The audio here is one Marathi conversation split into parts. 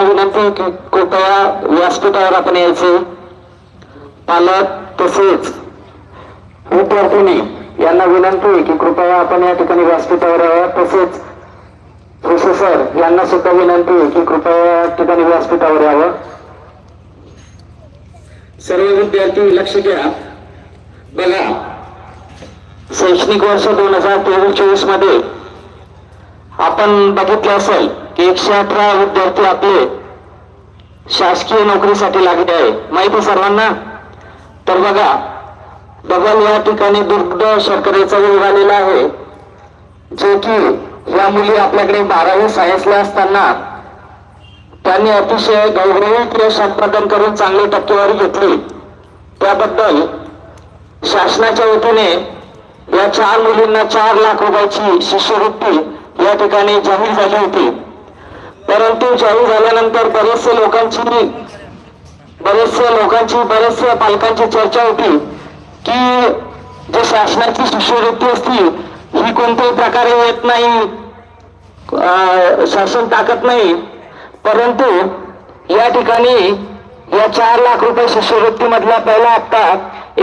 विनंती की कृपया व्यासपीठावर आपण यायचे. पालक तसेच विद्यार्थिनी यांना विनंती आहे की कृपया आपण या ठिकाणी व्यासपीठावर यावं. तसेच प्रोफेसर यांना सुद्धा विनंती आहे की कृपया या ठिकाणी व्यासपीठावर यावं. सर्व विद्यार्थी लक्ष घ्या बघा शैक्षणिक वर्ष दोन हजार तेवीस चोवीसमध्ये आपण बघितलं असेल की एकशे अठरा विद्यार्थी आपले शासकीय नोकरीसाठी लागले आहे. माहिती आहे सर्वांना? तर बघा डबल या ठिकाणी दुग्ध शर्करेचा योग आलेला आहे जे की या मुली आपल्याकडे बारावी सायन्सला असताना त्यांनी अतिशय गौरवित यश संपादन करून चांगली टक्केवारी घेतली. त्याबद्दल शासनाच्या वतीने या चार मुलींना चार लाख रुपयाची शिष्यवृत्ती या ठिकाणी जाहीर झाली होती. परंतु जाहीर झाल्यानंतर बरेचसे लोकांची बरेचसे लोकांची बरेचसे पालकांची चर्चा होती की जे शासनाची शिष्यवृत्ती असती ही कोणत्याही प्रकारे येत नाही शासन टाकत नाही. परंतु या ठिकाणी या चार लाख रुपये शिष्यवृत्तीमधला पहिला हप्ता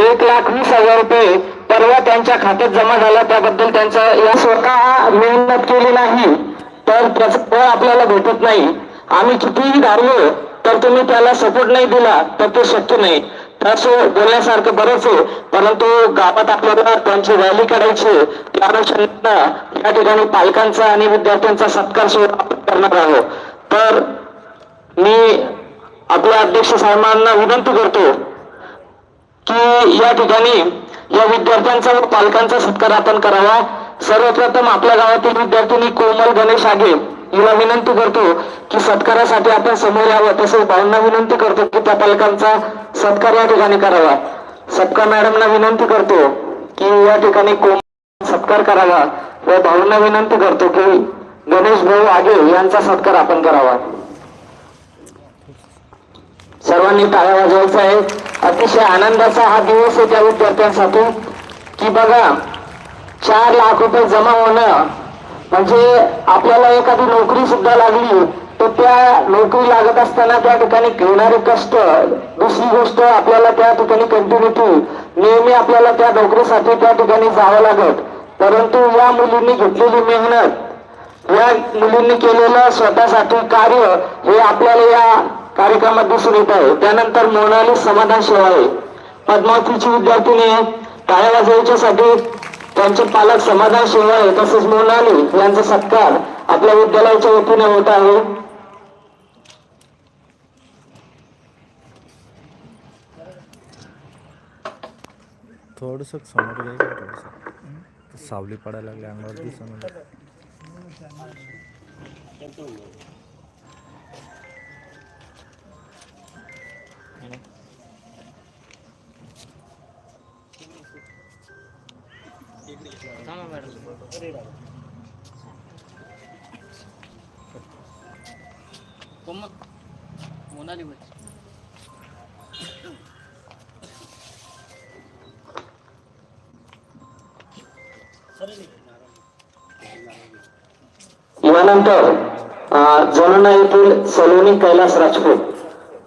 एक लाख वीस हजार रुपये परवा त्यांच्या खात्यात जमा झाला. त्याबद्दल त्यांचा या स्वतः मेहनत केली नाही. तर त्याचं फळ आपल्याला भेटत नाही. आम्ही कितीही धारलो तर तुम्ही त्याला सपोर्ट नाही दिला तर ते शक्य नाही. तसं बोलण्यासारखं बरंच आहे परंतु गावात आपल्याला त्यांची रॅली काढायची त्या अनुषंगाला या ठिकाणी पालकांचा आणि विद्यार्थ्यांचा सत्कार सोहळा आपण करणार आहोत. तर मी आपल्या अध्यक्ष साहेबांना विनंती करतो की या ठिकाणी या विद्यार्थ्यांचा व पालकांचा सत्कार आपण करावा. सर्वप्रथम आपल्या गावातील विद्यार्थिनी कोमल गणेश आगे हिला विनंती करतो की सत्कारासाठी आपण समोर यावं. तसेच भाऊंना विनंती करतो की त्या पालकांचा सत्कार या ठिकाणी करावा. सत्कार मॅडमना विनंती करतो की या ठिकाणी कोमल सत्कार करावा व भाऊंना विनंती करतो की गणेश भाऊ आगे यांचा सत्कार आपण करावा. सर्वांनी टाळ्या वाजवायचा आहे. अतिशय आनंदाचा हा दिवस आहे त्या विद्यार्थ्यांसाठी. की बघा चार लाख रुपये जमा होणं म्हणजे आपल्याला एखादी नोकरी सुद्धा लागली तर त्या नोकरी लागत असताना त्या ठिकाणी घेणारे कष्ट दुसरी गोष्ट आपल्याला त्या ठिकाणी कंटिन्युटी नेहमी आपल्याला त्या नोकरीसाठी त्या ठिकाणी जावं लागत. परंतु या मुलींनी घेतलेली मेहनत या मुलींनी केलेलं स्वतःसाठी कार्य हे आपल्याला या कार्यक्रमात दिसून येत आहे. त्यानंतर मोनाली समाधान सेवा आहे पद्मावतीची विद्यार्थिनी आहे टाळ्या वाजवायच्यासाठी त्यांचे पालक समाधान सेवा तसेच मोनाली यांचा सत्कार आपल्या विद्यालयाच्या वतीने होत आहे. थोडस समोर घ्यायचं सावली पडायला लागली अंगावर दिसून त्यानंतर अं, येथील सलोनी कैलास राजपूत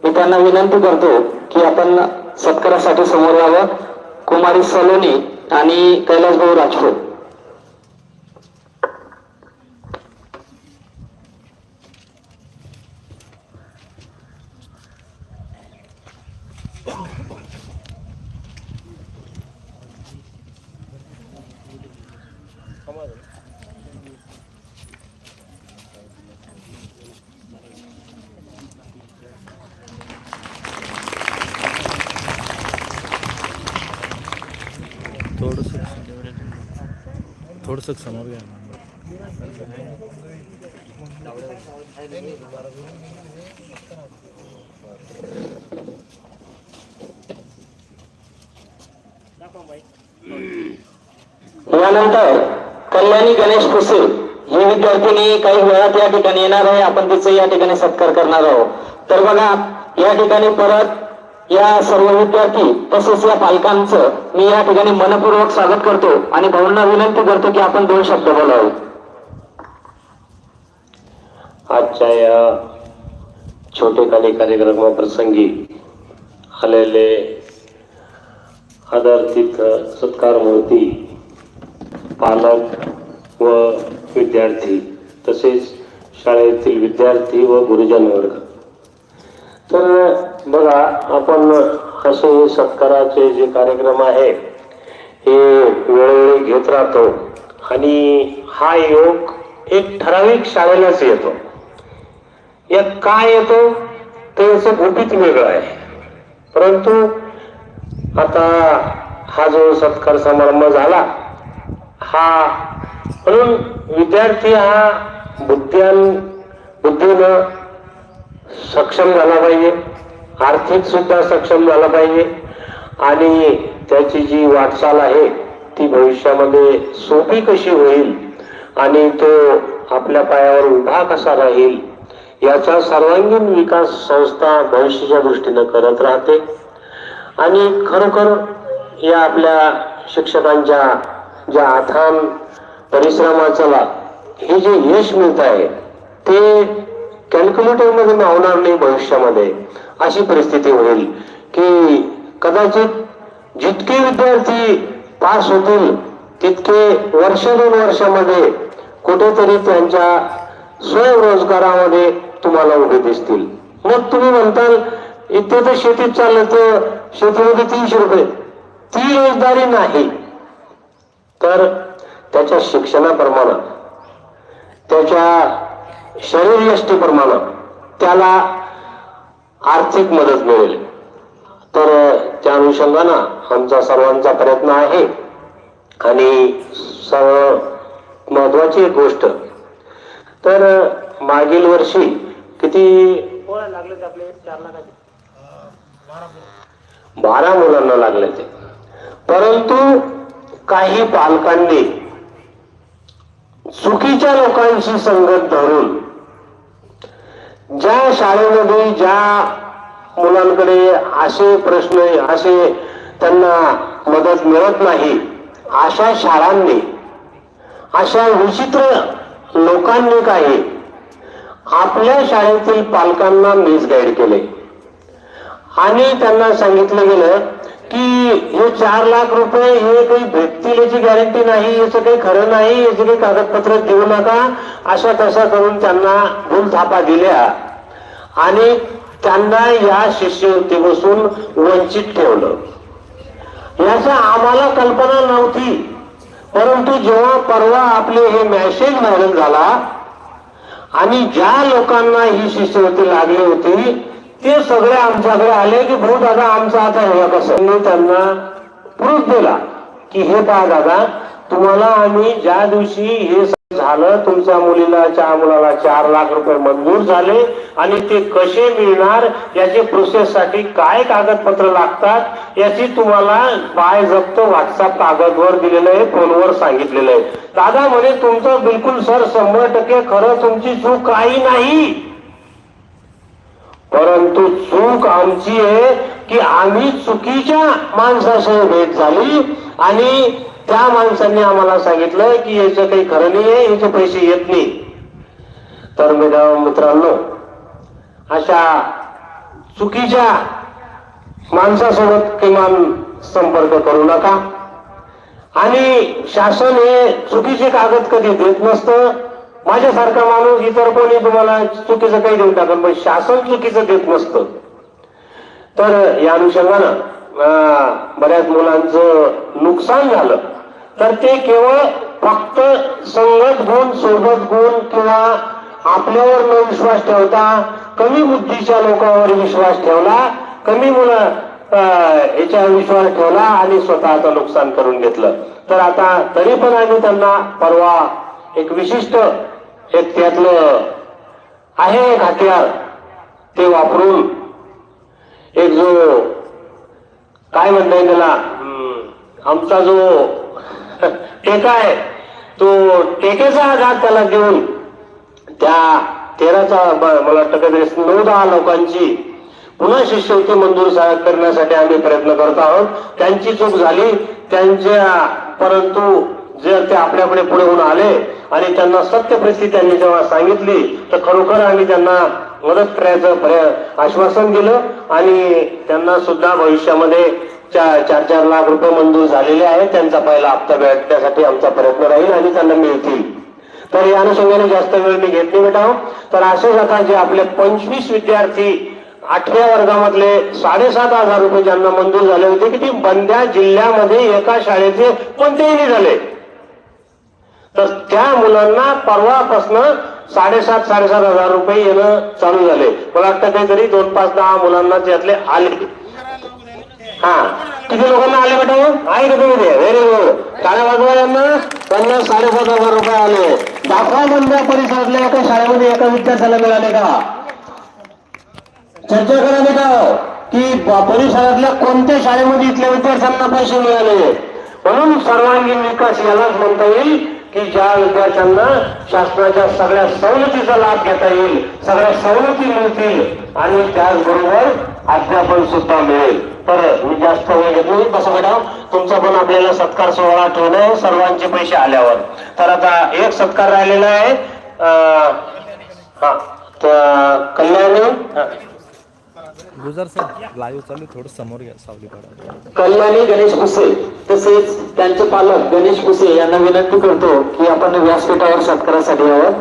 मी त्यांना विनंती करतो की आपण सत्कारासाठी समोर यावं. कुमारी सलोनी आणि कैलास भाऊ राजपूत. थोडंसं थोडंसं समोर घ्या ना. यानंतर कल्याणी गणेश कुसे. ही विद्यार्थिनी काही वेळात या ठिकाणी येणार आहे. आपण तिचा या ठिकाणी सत्कार करणार आहोत. तर बघा या ठिकाणी परत या सर्व विद्यार्थी तसेच या पालकांचं मी या ठिकाणी मनपूर्वक स्वागत करतो आणि भाऊंना विनंती करतो की आपण दोन शब्द बोलावे. आजच्या या छोटेखानी कार्यक्रमाप्रसंगी आलेले आदर्थित सत्कार मूर्ती पालक व विद्यार्थी तसेच शाळेतील विद्यार्थी व गुरुजन वर्ग. तर बघा आपण असे सत्काराचे जे कार्यक्रम आहे हे वेळोवेळी घेत राहतो. आणि हा योग एक ठराविक शाळेलाच येतो. या काय येतो ते याचं गुपित वेगळं आहे. परंतु आता हा जो सत्कार समारंभ झाला हा म्हणून विद्यार्थी हा बुद्ध्यान बुद्धीनं सक्षम झाला पाहिजे. आर्थिक सुद्धा सक्षम झाला पाहिजे. आणि त्याची जी वाटचाल आहे ती भविष्यामध्ये सोपी कशी होईल आणि तो आपल्या पायावर उभा कसा राहील याचा सर्वांगीण विकास संस्था भविष्याच्या दृष्टीनं करत राहते. आणि खरोखर या आपल्या शिक्षकांच्या ज्या आथान परिश्रमाचा हे जे यश मिळत आहे ते कॅल्क्युलेटरमध्ये मावणार नाही भविष्यामध्ये. अशी परिस्थिती होईल की कदाचित जितके विद्यार्थी पास होतील तितके वर्ष दोन वर्षामध्ये कुठेतरी त्यांच्या स्वयंरोजगारामध्ये तुम्हाला उभे दिसतील. मग तुम्ही म्हणताल इथे तर शेतीत चाललं तर शेतीमध्ये तीनशे रुपये. ती रोजगारी नाही. तर त्याच्या शिक्षणाप्रमाणे त्याच्या शरीर यष्टीप्रमाणे त्याला आर्थिक मदत मिळेल. तर त्या अनुषंगानं आमचा सर्वांचा प्रयत्न आहे. आणि सर्व महत्वाची एक गोष्ट. तर मागील वर्षी किती पोळ्या लागले आपले? चार लाखाचे. बारा मुलांना लागले ते परंतु काही पालकांनी चुकीच्या लोकांशी संगत धरून ज्या शाळेमध्ये ज्या मुलांकडे असे प्रश्न असे त्यांना मदत मिळत नाही अशा शाळांनी अशा विचित्र लोकांनी काही आपल्या शाळेतील पालकांना मिसगाईड केले. आणि त्यांना सांगितलं गेलं की हे चार लाख रुपये हे काही भेटतील याची गॅरंटी नाही याचं काही खरं नाही याचे काही कागदपत्र देऊ नका अशा तशा करून त्यांना भूलथापा दिल्या. आणि त्यांना या शिष्यवृत्तीपासून वंचित ठेवलं. याचा आम्हाला कल्पना नव्हती. परंतु जेव्हा परवा आपले हे मॅसेज व्हायरल झाला आणि ज्या लोकांना ही शिष्यवृत्ती लागली होती ते सगळे आमच्याकडे आले की भाऊ दादा आमचा आता हे कसं? मी त्यांना प्रूफ दिला की हे पहा दादा तुम्हाला आम्ही ज्या दिवशी हे झालं तुमच्या मुलीला चार मुलाला चार लाख रुपये मंजूर झाले आणि ते कसे मिळणार याची प्रोसेस साठी काय कागदपत्र लागतात याची तुम्हाला बाय जप्त व्हॉट्सअप कागदवर दिलेलं आहे फोनवर सांगितलेलं आहे. दादा म्हणे तुमचं बिलकुल सर शंभर टक्के खरं तुमची चूक काही नाही. परंतु चूक आमची आहे की आम्ही चुकीच्या माणसासह भेट झाली आणि त्या माणसांनी आम्हाला सांगितलं की याचं काही खरं नाही आहे याचे पैसे येत नाही. तर मेधाव मित्रांनो अशा चुकीच्या माणसासोबत किमान संपर्क करू नका. आणि शासन हे चुकीचे कागद कधी देत नसतं माझ्यासारखा माणूस इतर कोणी तुम्हाला चुकीचं काही देऊन टाकल पण शासन चुकीचं देत नसतं. तर या अनुषंगानं अं, बऱ्याच मुलांचं नुकसान झालं. तर ते केवळ फक्त संगत गुण सोबत गुण किंवा आपल्यावर न विश्वास ठेवता कमी बुद्धीच्या लोकांवर विश्वास ठेवला कमी मुलं याच्यावर विश्वास ठेवला आणि स्वतःचं नुकसान करून घेतलं. तर आता तरी पण आम्ही त्यांना परवा एक विशिष्ट एक त्यातलं आहे एक हत्यार ते वापरून एक जो काय म्हणता येईल त्याला आमचा जो टेका आहे तो टेकेचा आघात त्याला देऊन त्या तेराचा मला वाटतं नऊ दहा लोकांची पुन्हा शिष्यवृत्ती मंजूर करण्यासाठी आम्ही प्रयत्न करत आहोत. त्यांची चूक झाली त्यांच्या परंतु जर ते आपल्याकडे पुढे होऊन आले आणि त्यांना सत्य परिस्थिती त्यांनी जेव्हा सांगितली तर खरोखर आम्ही त्यांना मदत करायचं आश्वासन दिलं आणि त्यांना सुद्धा भविष्यामध्ये चार चार चार लाख रुपये मंजूर झालेले आहेत. त्यांचा पहिला हप्ता भेटण्यासाठी आमचा प्रयत्न राहील आणि त्यांना मिळतील. तर या अनुषंगाने जास्त वेळ मी घेत नाही बेटा. तर असे आता जे आपले पंचवीस विद्यार्थी आठव्या वर्गामधले साडेसात हजार रुपये ज्यांना मंजूर झाले होते की ती बंद्या जिल्ह्यामध्ये एका शाळेचे कोणतेही झाले. तर त्या मुलांना परवापासनं साडेसात साडेसात हजार रुपये येणं चालू झाले. मला वाटतं काहीतरी दोन पाच दहा मुलांना त्यातले आले. हा. किती लोकांना आले बेटा हो? आहे का तुम्ही व्हेरी गुड शाळा वाजवा यांना त्यांना साडेसात हजार रुपये आले. दाखवा मंदिर परिसरातल्या एका शाळेमध्ये एका विद्यार्थ्याला मिळाले का? चर्चा करा नाही का हो. की परिसरातल्या कोणत्या शाळेमध्ये इथल्या विद्यार्थ्यांना पैसे मिळाले? म्हणून सर्वांगीण विकास यालाच म्हणता येईल. की ज्या विद्यार्थ्यांना शासनाच्या सगळ्या सवलतीचा लाभ घेता येईल सगळ्या सवलती मिळतील आणि त्याचबरोबर अध्यापन सुद्धा मिळेल. तर मी जास्त वेळ घेत नाही. कसं मॅडम तुमचा पण आपल्याला सत्कार सोहळा ठेवणं आहे सर्वांचे पैसे आल्यावर. तर आता एक सत्कार राहिलेला आहे. अं, हा तर कल्याणी गुजर सर लाईव्ह चालू थोडं समोर घ्या सावली पाडा कल्याणी गणेश कुसे तसेच त्यांचे पालक गणेश कुसे यांना विनंती करतो की आपण व्यासपीठावर सत्कारासाठी यावं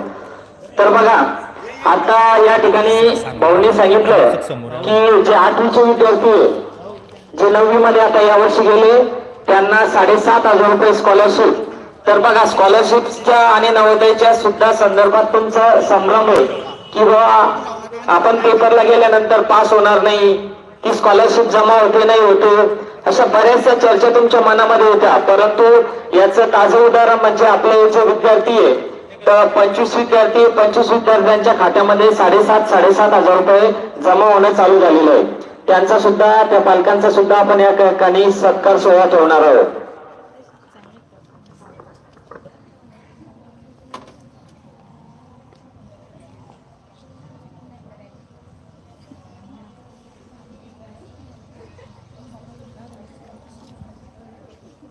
तर बघा आता या ठिकाणी भाऊने सांगितलं की जे आठवीचे विद्यार्थी आहे, जे नववी मध्ये आता यावर्षी गेले त्यांना साडेसात हजार रुपये स्कॉलरशिप तर बघा स्कॉलरशिपच्या आणि नवोदयच्या सुद्धा संदर्भात तुमचा संभ्रम आहे की बाबा आपण पेपरला गेल्यानंतर पास होणार नाही. ती स्कॉलरशिप जमा होते नाही होते. अशा बऱ्याचशा चर्चा तुमच्या मनामध्ये होत्या. परंतु याचं ताजं उदाहरण म्हणजे आपले जे विद्यार्थी आहे तर पंचवीस विद्यार्थी पंचवीस विद्यार्थ्यांच्या खात्यामध्ये साडेसात साडेसात हजार रुपये जमा होणं चालू झालेलं आहे. त्यांचा सुद्धा त्या पालकांचा सुद्धा आपण या ठिकाणी सत्कार सोहळा ठेवणार आहोत काय आलं रे सगळ्यांनी टाळ्या वाजवा आणि आपण येणार आहे ना आता रसात बसून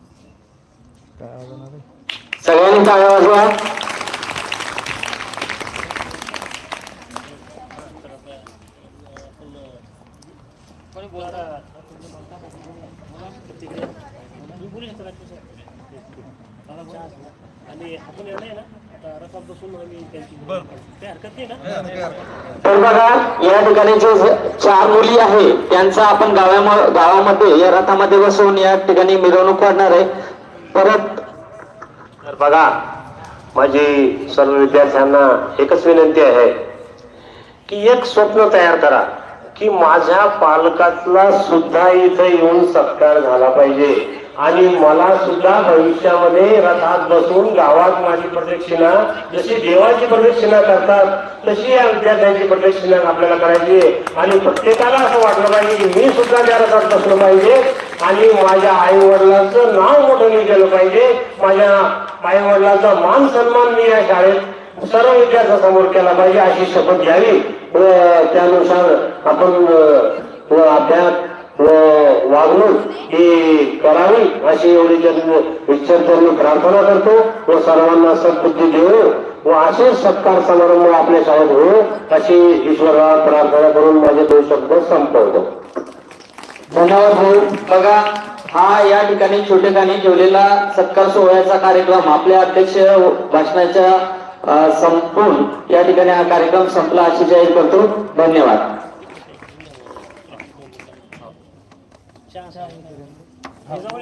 आम्ही त्यांची काही सगळ्यांनी नाही वाजवा तर बघा या ठिकाणी जे चार मुली आहे त्यांचा आपण गावामध्ये या रथामध्ये बसून या ठिकाणी मिरवणूक काढणार आहे. परत. तर बघा माझी सर्व विद्यार्थ्यांना एकच विनंती आहे की एक स्वप्न तयार करा की माझ्या पालकातला सुद्धा इथं येऊन सत्कार झाला पाहिजे. आणि मला सुद्धा भविष्यामध्ये रथात बसून गावात माझी प्रदक्षिणा जशी देवाची प्रदक्षिणा करतात तशी या विद्यार्थ्यांची प्रदक्षिणा आपल्याला करायची आहे. आणि प्रत्येकाला असं वाटलं पाहिजे की मी सुद्धा त्या रथात बसलो पाहिजे आणि माझ्या आई वडिलांचं नाव मोठं मी केलं पाहिजे माझ्या आई वडिलांचा मान सन्मान मी या शाळेत सर्व विद्यार्थ्यांसमोर केला पाहिजे अशी शपथ घ्यावी त्यानुसार आपण अभ्यास व वागणूक ही करावी अशी एवढी जन्म इच्छांनी प्रार्थना करतो व सर्वांना सद्बुद्धी देऊ व असे सत्कार समारंभ आपल्या शाळेत होऊ अशी ईश्वराला प्रार्थना करून माझे दोन शब्द संपवतो. धन्यवाद भाऊ. बघा हा या ठिकाणी छोटेखानी ठेवलेला सत्कार सोहळ्याचा कार्यक्रम आपल्या अध्यक्ष भाषणाच्या संपून या ठिकाणी हा कार्यक्रम संपला अशी जाहीर करतो. धन्यवाद. Ne zaman